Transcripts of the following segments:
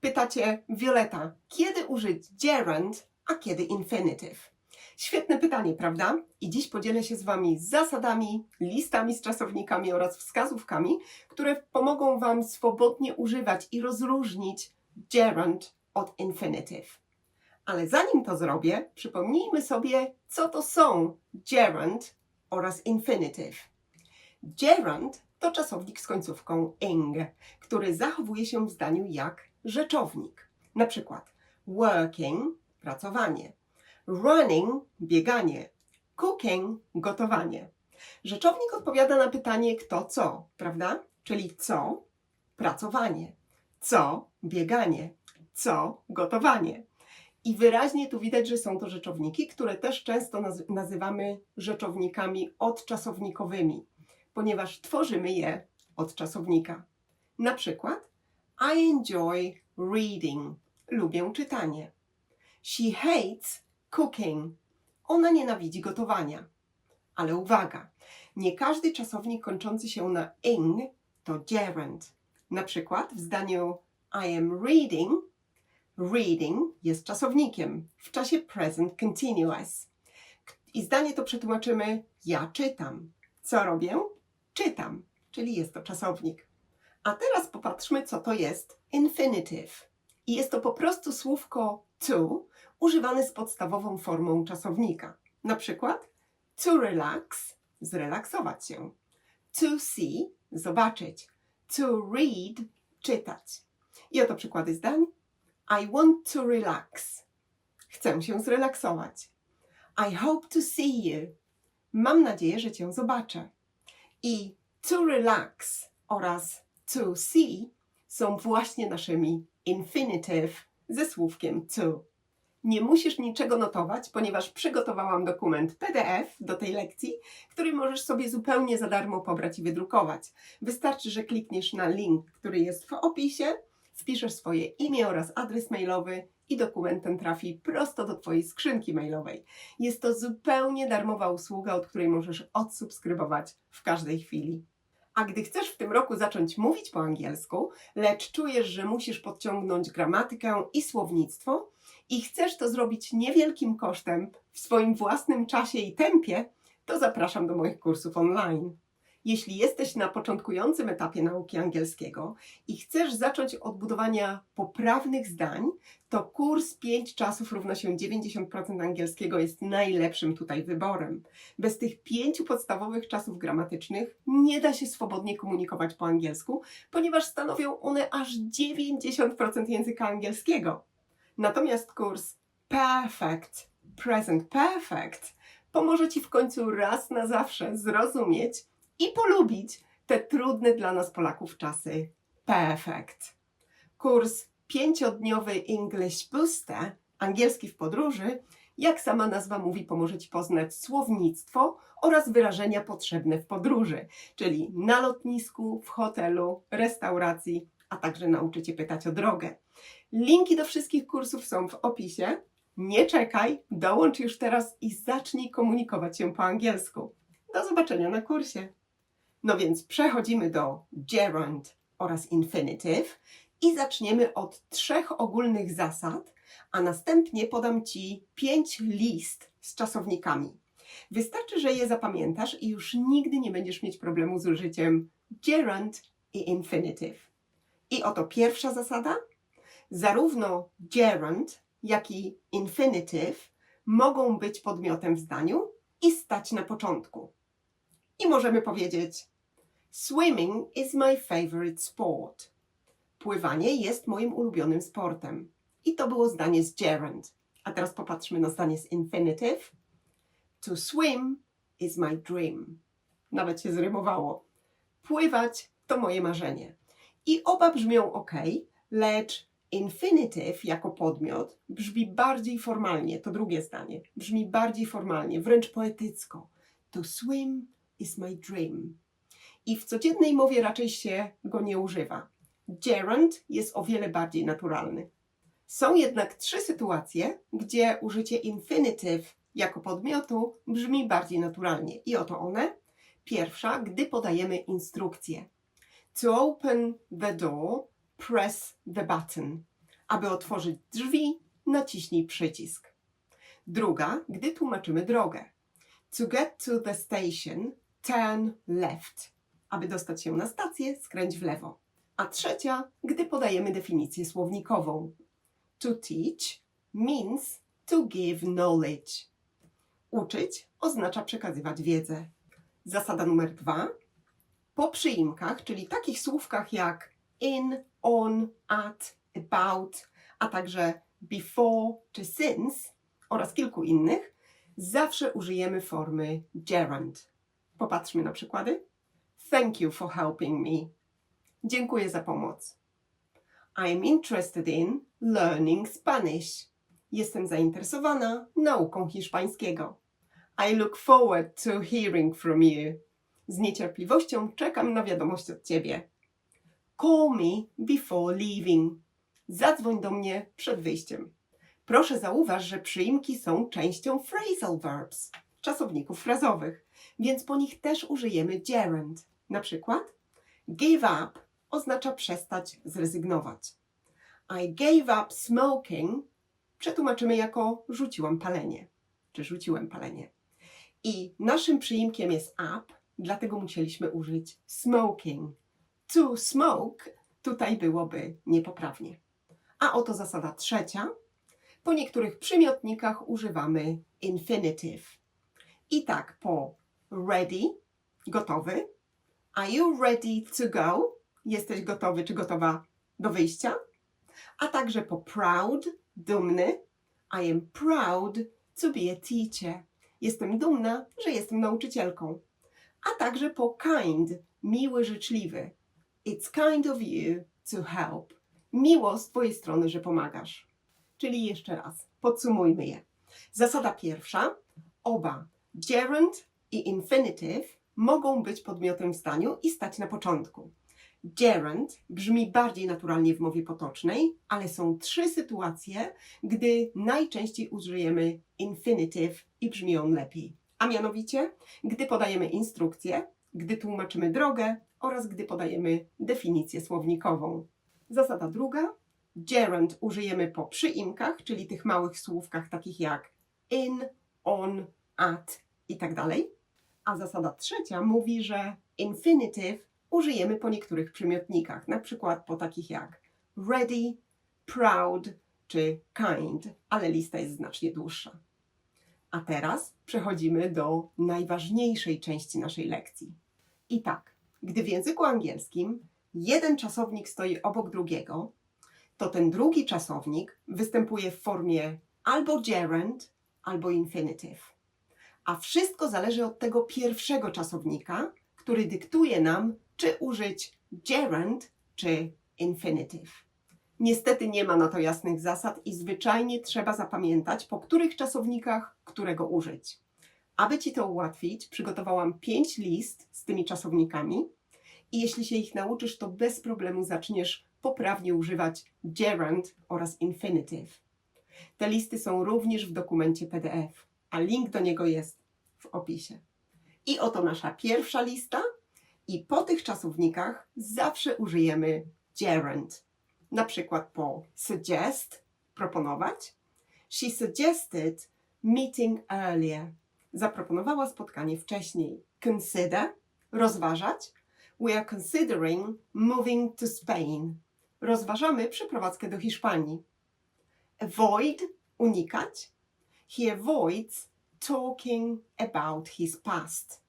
Pytacie Violeta, kiedy użyć gerund, a kiedy infinitive? Świetne pytanie, prawda? I dziś podzielę się z Wami zasadami, listami z czasownikami oraz wskazówkami, które pomogą Wam swobodnie używać i rozróżnić gerund od infinitive. Ale zanim to zrobię, przypomnijmy sobie, co to są gerund oraz infinitive. Gerund to czasownik z końcówką ing, który zachowuje się w zdaniu jak rzeczownik. Na przykład working pracowanie, running bieganie, cooking gotowanie. Rzeczownik odpowiada na pytanie kto co, prawda? Czyli co pracowanie, co bieganie, co gotowanie. I wyraźnie tu widać, że są to rzeczowniki, które też często naz- nazywamy rzeczownikami odczasownikowymi, ponieważ tworzymy je od czasownika. Na przykład I enjoy reading. Lubię czytanie. She hates cooking. Ona nienawidzi gotowania. Ale uwaga, nie każdy czasownik kończący się na ing to gerund. Na przykład w zdaniu I am reading reading jest czasownikiem w czasie present continuous. I zdanie to przetłumaczymy ja czytam. Co robię? Czytam, czyli jest to czasownik. A teraz popatrzmy, co to jest infinitive. I jest to po prostu słówko to używane z podstawową formą czasownika. Na przykład to relax, zrelaksować się. To see, zobaczyć. To read, czytać. I oto przykłady zdań. I want to relax. Chcę się zrelaksować. I hope to see you. Mam nadzieję, że Cię zobaczę. I to relax oraz to see są właśnie naszymi infinitive ze słówkiem to. Nie musisz niczego notować, ponieważ przygotowałam dokument PDF do tej lekcji, który możesz sobie zupełnie za darmo pobrać i wydrukować. Wystarczy, że klikniesz na link, który jest w opisie, wpiszesz swoje imię oraz adres mailowy i dokument ten trafi prosto do Twojej skrzynki mailowej. Jest to zupełnie darmowa usługa, od której możesz odsubskrybować w każdej chwili. A gdy chcesz w tym roku zacząć mówić po angielsku, lecz czujesz, że musisz podciągnąć gramatykę i słownictwo i chcesz to zrobić niewielkim kosztem w swoim własnym czasie i tempie, to zapraszam do moich kursów online. Jeśli jesteś na początkującym etapie nauki angielskiego i chcesz zacząć od budowania poprawnych zdań, to kurs 5 czasów równa się 90% angielskiego jest najlepszym tutaj wyborem. Bez tych pięciu podstawowych czasów gramatycznych nie da się swobodnie komunikować po angielsku, ponieważ stanowią one aż 90% języka angielskiego. Natomiast kurs Perfect, Present Perfect pomoże Ci w końcu raz na zawsze zrozumieć i polubić te trudne dla nas Polaków czasy perfect. Kurs pięciodniowy English Booster, angielski w podróży, jak sama nazwa mówi, pomoże Ci poznać słownictwo oraz wyrażenia potrzebne w podróży, czyli na lotnisku, w hotelu, restauracji, a także nauczy Cię pytać o drogę. Linki do wszystkich kursów są w opisie. Nie czekaj, dołącz już teraz i zacznij komunikować się po angielsku. Do zobaczenia na kursie. No więc przechodzimy do gerund oraz infinitive i zaczniemy od trzech ogólnych zasad, a następnie podam Ci pięć list z czasownikami. Wystarczy, że je zapamiętasz i już nigdy nie będziesz mieć problemu z użyciem gerund i infinitive. I oto pierwsza zasada. Zarówno gerund, jak i infinitive mogą być podmiotem w zdaniu i stać na początku. I możemy powiedzieć: Swimming is my favorite sport. Pływanie jest moim ulubionym sportem. I to było zdanie z gerund. A teraz popatrzmy na zdanie z infinitive. To swim is my dream. Nawet się zrymowało. Pływać to moje marzenie. I oba brzmią ok, lecz infinitive jako podmiot brzmi bardziej formalnie. To drugie zdanie. Brzmi bardziej formalnie, wręcz poetycko. To swim is my dream. I w codziennej mowie raczej się go nie używa. Gerund jest o wiele bardziej naturalny. Są jednak trzy sytuacje, gdzie użycie infinitive jako podmiotu brzmi bardziej naturalnie. I oto one. Pierwsza, gdy podajemy instrukcję. To open the door, press the button. Aby otworzyć drzwi, naciśnij przycisk. Druga, gdy tłumaczymy drogę. To get to the station, turn left. Aby dostać się na stację, skręć w lewo. A trzecia, gdy podajemy definicję słownikową. To teach means to give knowledge. Uczyć oznacza przekazywać wiedzę. Zasada numer dwa. Po przyimkach, czyli takich słówkach jak in, on, at, about, a także before czy since oraz kilku innych, zawsze użyjemy formy gerund. Popatrzmy na przykłady. Thank you for helping me. Dziękuję za pomoc. I'm interested in learning Spanish. Jestem zainteresowana nauką hiszpańskiego. I look forward to hearing from you. Z niecierpliwością czekam na wiadomość od ciebie. Call me before leaving. Zadzwoń do mnie przed wyjściem. Proszę zauważ, że przyimki są częścią phrasal verbs, czasowników frazowych, więc po nich też użyjemy gerund. Na przykład give up oznacza przestać, zrezygnować. I gave up smoking przetłumaczymy jako rzuciłam palenie, czy rzuciłem palenie. I naszym przyimkiem jest up, dlatego musieliśmy użyć smoking. To smoke tutaj byłoby niepoprawnie. A oto zasada trzecia. Po niektórych przymiotnikach używamy infinitive. I tak po ready, gotowy. Are you ready to go? Jesteś gotowy czy gotowa do wyjścia? A także po proud, dumny. I am proud to be a teacher. Jestem dumna, że jestem nauczycielką. A także po kind, miły, życzliwy. It's kind of you to help. Miło z Twojej strony, że pomagasz. Czyli jeszcze raz, podsumujmy je. Zasada pierwsza. Oba gerund i infinitive mogą być podmiotem w zdaniu i stać na początku. Gerund brzmi bardziej naturalnie w mowie potocznej, ale są trzy sytuacje, gdy najczęściej użyjemy infinitive i brzmi on lepiej. A mianowicie, gdy podajemy instrukcję, gdy tłumaczymy drogę oraz gdy podajemy definicję słownikową. Zasada druga. Gerund użyjemy po przyimkach, czyli tych małych słówkach takich jak in, on, at i tak. A zasada trzecia mówi, że infinitive użyjemy po niektórych przymiotnikach, na przykład po takich jak ready, proud czy kind, ale lista jest znacznie dłuższa. A teraz przechodzimy do najważniejszej części naszej lekcji. I tak, gdy w języku angielskim jeden czasownik stoi obok drugiego, to ten drugi czasownik występuje w formie albo gerund, albo infinitive. A wszystko zależy od tego pierwszego czasownika, który dyktuje nam, czy użyć gerund, czy infinitive. Niestety nie ma na to jasnych zasad i zwyczajnie trzeba zapamiętać, po których czasownikach którego użyć. Aby Ci to ułatwić, przygotowałam pięć list z tymi czasownikami i jeśli się ich nauczysz, to bez problemu zaczniesz poprawnie używać gerund oraz infinitive. Te listy są również w dokumencie PDF, a link do niego jest w opisie. I oto nasza pierwsza lista. I po tych czasownikach zawsze użyjemy gerund. Na przykład po suggest, proponować. She suggested meeting earlier. Zaproponowała spotkanie wcześniej. Consider, rozważać. We are considering moving to Spain. Rozważamy przeprowadzkę do Hiszpanii. Avoid, unikać. He avoids talking about his past.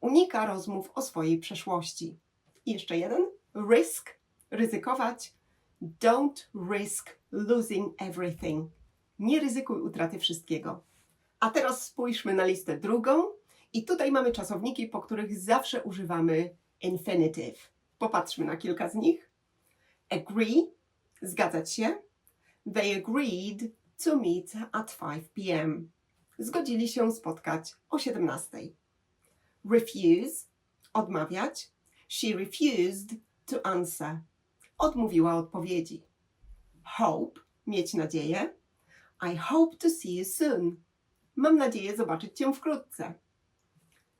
Unika rozmów o swojej przeszłości. I jeszcze jeden. Risk, ryzykować. Don't risk losing everything. Nie ryzykuj utraty wszystkiego. A teraz spójrzmy na listę drugą. I tutaj mamy czasowniki, po których zawsze używamy infinitive. Popatrzmy na kilka z nich. Agree, zgadzać się. They agreed to meet at 5 p.m. Zgodzili się spotkać o 17. Refuse, odmawiać. She refused to answer. Odmówiła odpowiedzi. Hope, mieć nadzieję. I hope to see you soon. Mam nadzieję zobaczyć Cię wkrótce.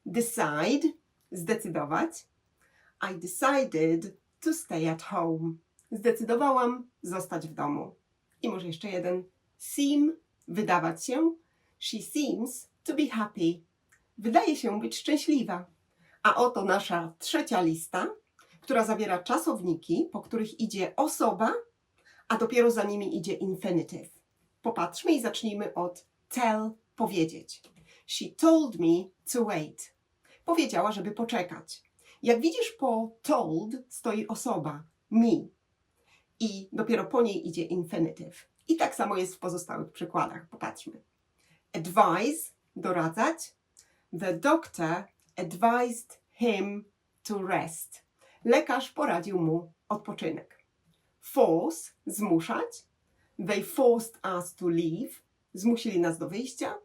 Decide, zdecydować. I decided to stay at home. Zdecydowałam zostać w domu. I może jeszcze jeden. Seem, wydawać się. She seems to be happy. Wydaje się być szczęśliwa. A oto nasza trzecia lista, która zawiera czasowniki, po których idzie osoba, a dopiero za nimi idzie infinitive. Popatrzmy i zacznijmy od tell, powiedzieć. She told me to wait. Powiedziała, żeby poczekać. Jak widzisz, po told stoi osoba, me. I dopiero po niej idzie infinitive. I tak samo jest w pozostałych przykładach. Popatrzmy. Advise, doradzać. The doctor advised him to rest. Lekarz poradził mu odpoczynek. Force, zmuszać. They forced us to leave. Zmusili nas do wyjścia.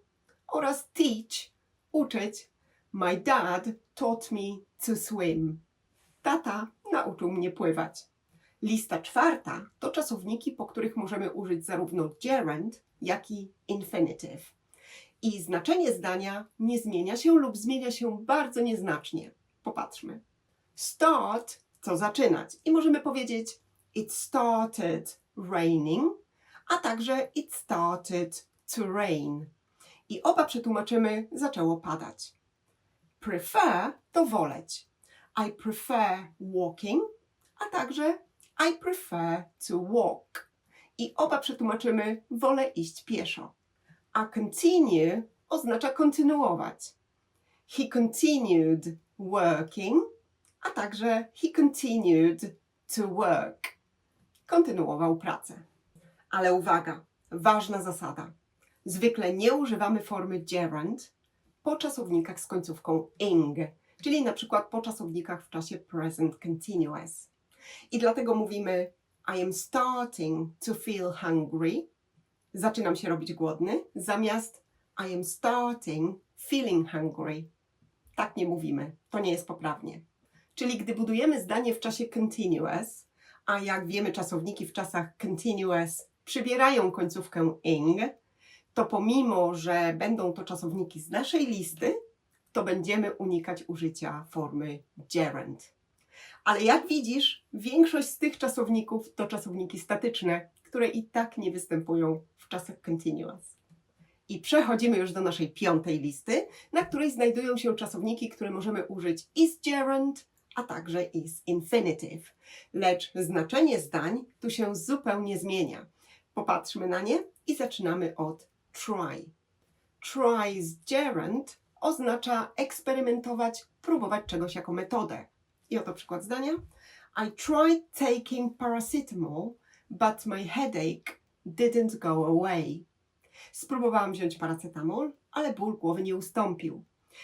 Oraz teach, uczyć. My dad taught me to swim. Tata nauczył mnie pływać. Lista czwarta to czasowniki, po których możemy użyć zarówno gerund, jak i infinitive. I znaczenie zdania nie zmienia się lub zmienia się bardzo nieznacznie. Popatrzmy. Start to zaczynać. I możemy powiedzieć It started raining, a także It started to rain. I oba przetłumaczymy zaczęło padać. Prefer to woleć. I prefer walking, a także I prefer to walk. I oba przetłumaczymy wolę iść pieszo. A continue oznacza kontynuować. He continued working, a także he continued to work. Kontynuował pracę. Ale uwaga, ważna zasada. Zwykle nie używamy formy gerund po czasownikach z końcówką ing, czyli na przykład po czasownikach w czasie present continuous. I dlatego mówimy I am starting to feel hungry. Zaczynam się robić głodny, zamiast I am starting feeling hungry. Tak nie mówimy. To nie jest poprawnie. Czyli gdy budujemy zdanie w czasie continuous, a jak wiemy, czasowniki w czasach continuous przybierają końcówkę ing, to pomimo, że będą to czasowniki z naszej listy, to będziemy unikać użycia formy gerund. Ale jak widzisz, większość z tych czasowników to czasowniki statyczne, które i tak nie występują w czasach continuous. I przechodzimy już do naszej piątej listy, na której znajdują się czasowniki, które możemy użyć i z gerund, a także i z infinitive. Lecz znaczenie zdań tu się zupełnie zmienia. Popatrzmy na nie i zaczynamy od try. Try z gerund oznacza eksperymentować, próbować czegoś jako metodę. I oto przykład zdania. I tried taking paracetamol, but my headache didn't go away. Spróbowałam wziąć paracetamol, ale ból głowy nie ustąpił.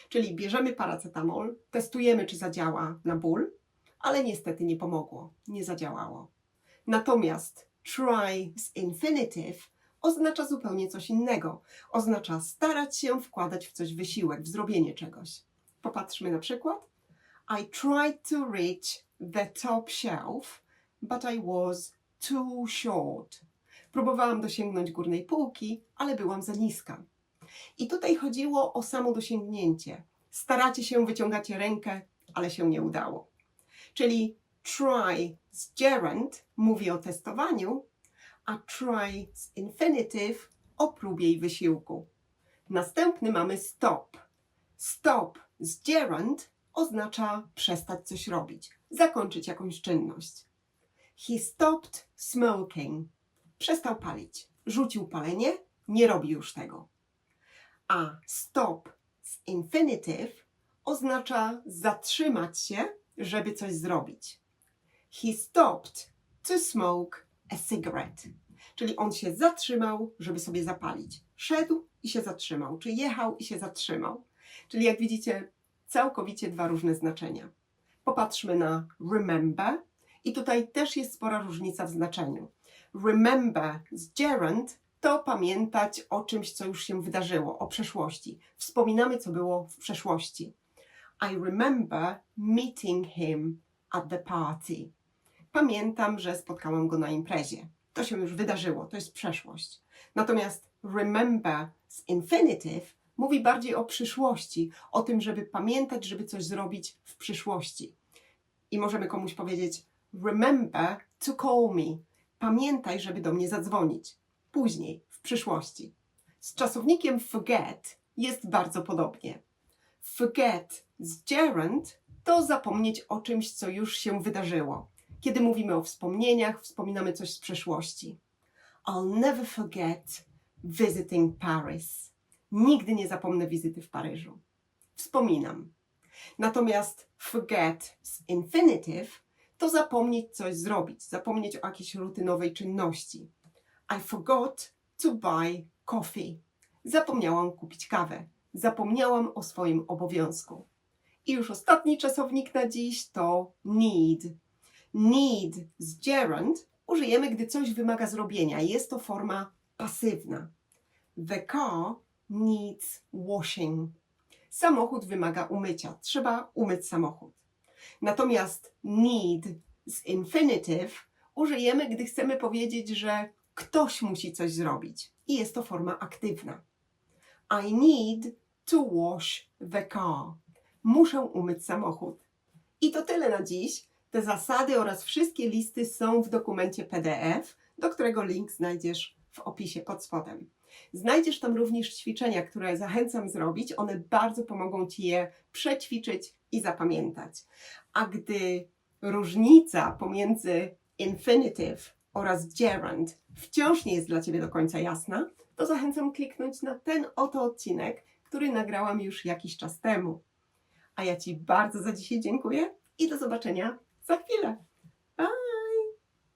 Czyli bierzemy paracetamol, testujemy, czy zadziała na ból, ale niestety nie pomogło, nie zadziałało. Natomiast try z infinitive oznacza zupełnie coś innego. Oznacza starać się wkładać w coś wysiłek, w zrobienie czegoś. Popatrzmy na przykład. I tried to reach the top shelf, but I was too short. Próbowałam dosięgnąć górnej półki, ale byłam za niska. I tutaj chodziło o samo dosięgnięcie. Staracie się, wyciągacie rękę, ale się nie udało. Czyli try z gerund mówi o testowaniu, a try z infinitive o próbie i wysiłku. Następny mamy stop. Stop z gerund oznacza przestać coś robić, zakończyć jakąś czynność. He stopped smoking. Przestał palić. Rzucił palenie, nie robi już tego. A stop z infinitive oznacza zatrzymać się, żeby coś zrobić. He stopped to smoke a cigarette. Czyli on się zatrzymał, żeby sobie zapalić. Szedł i się zatrzymał, czy jechał i się zatrzymał. Czyli jak widzicie, całkowicie dwa różne znaczenia. Popatrzmy na remember i tutaj też jest spora różnica w znaczeniu. Remember z gerund to pamiętać o czymś, co już się wydarzyło, o przeszłości. Wspominamy, co było w przeszłości. I remember meeting him at the party. Pamiętam, że spotkałam go na imprezie. To się już wydarzyło, to jest przeszłość. Natomiast remember z infinitive mówi bardziej o przyszłości, o tym, żeby pamiętać, żeby coś zrobić w przyszłości. I możemy komuś powiedzieć: Remember to call me. pamiętaj, żeby do mnie zadzwonić. Później, w przyszłości. Z czasownikiem forget jest bardzo podobnie. Forget z gerund to zapomnieć o czymś, co już się wydarzyło. Kiedy mówimy o wspomnieniach, wspominamy coś z przeszłości. I'll never forget visiting Paris. Nigdy nie zapomnę wizyty w Paryżu. Wspominam. Natomiast forget z infinitive to zapomnieć coś zrobić, zapomnieć o jakiejś rutynowej czynności. I forgot to buy coffee. Zapomniałam kupić kawę. Zapomniałam o swoim obowiązku. I już ostatni czasownik na dziś to need. Need z gerund użyjemy, gdy coś wymaga zrobienia. Jest to forma pasywna. The car needs washing. Samochód wymaga umycia. Trzeba umyć samochód. Natomiast need z infinitive użyjemy, gdy chcemy powiedzieć, że ktoś musi coś zrobić. I jest to forma aktywna. I need to wash the car. Muszę umyć samochód. I to tyle na dziś. Te zasady oraz wszystkie listy są w dokumencie PDF, do którego link znajdziesz w opisie pod spodem. Znajdziesz tam również ćwiczenia, które zachęcam zrobić. One bardzo pomogą Ci je przećwiczyć i zapamiętać. A gdy różnica pomiędzy infinitive oraz gerund wciąż nie jest dla Ciebie do końca jasna, to zachęcam kliknąć na ten oto odcinek, który nagrałam już jakiś czas temu. A ja Ci bardzo za dzisiaj dziękuję i do zobaczenia za chwilę.